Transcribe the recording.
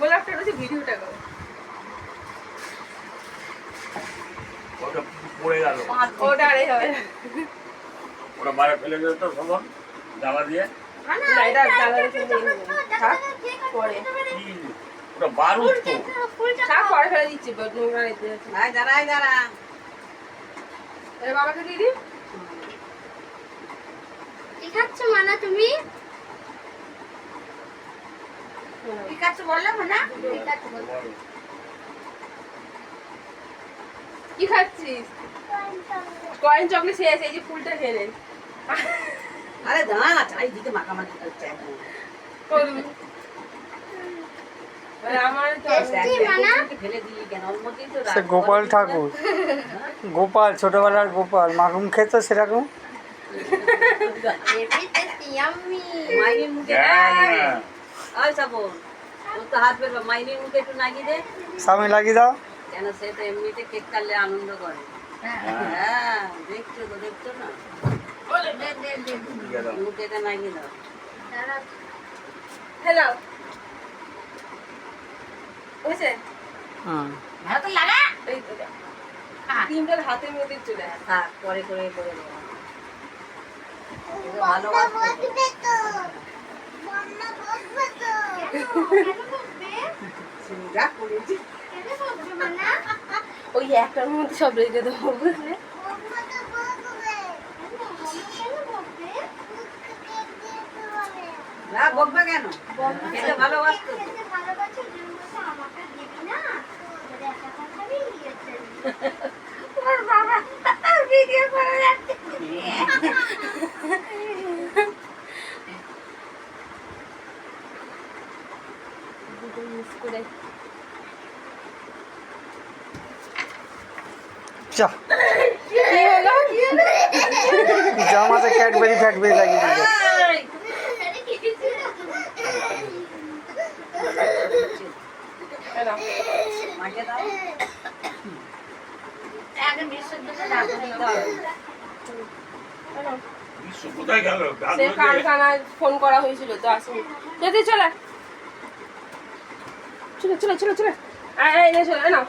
গোলাপটা হচ্ছে ভিডিওটা করো। ওটা পড়ে গেল। ওটা আরে হবে। ওটা বাইরে ফেলে দিল তো সবন জামা দিয়ে। এটা জ্বালা দিয়ে থাক, পরে। ওটা বারুদ তো। থাক, পরে ফেলে দিচ্ছি, নোংরা রেখে দিচ্ছি। দাঁড়া দাঁড়া। এবার বাবাকে দিয়ে কি খাচ্ছ মানা তুমি? বললাম না কি খাচ্ছিস? কয়েন চকলেট শেষ এই যে ফুলটা খেলে। আরে দাঁড়া না চারিদিকে মাখামাখি করছে। গোপাল ঠাকুর। গোপাল ছোটবেলার গোপাল। মাখুম খেত সেরকম। লাগিয়ে স্বামী লাগিয়ে দাও। কেন সে তো এমনিতে কেক কাটলে আনন্দ করে। হ্যাঁ, হ্যাঁ দেখছ তো দেখছ না? দে দে দে দিয়ে দাও। মুখে এটা লাগিয়ে দাও হ্যালো ভালো লাগা? এই তো হাতের মধ্যে চলে। আসে থাক পরে করে করে দেবো করেছি ওই একটার মধ্যে সব রেখে দেবো বুঝলে? না বকবে কেন? খেতে ভালোবাসতো। তো। ভিডিও করে দুটো মিস করে। যা। জামাতে ক্যাডবেরি ফ্যাডবেরি লাগিয়ে দিল ফোন করা হয়েছিল তো আসুন। যদি চলে চলে চলে চলে চলে। আয় চলে না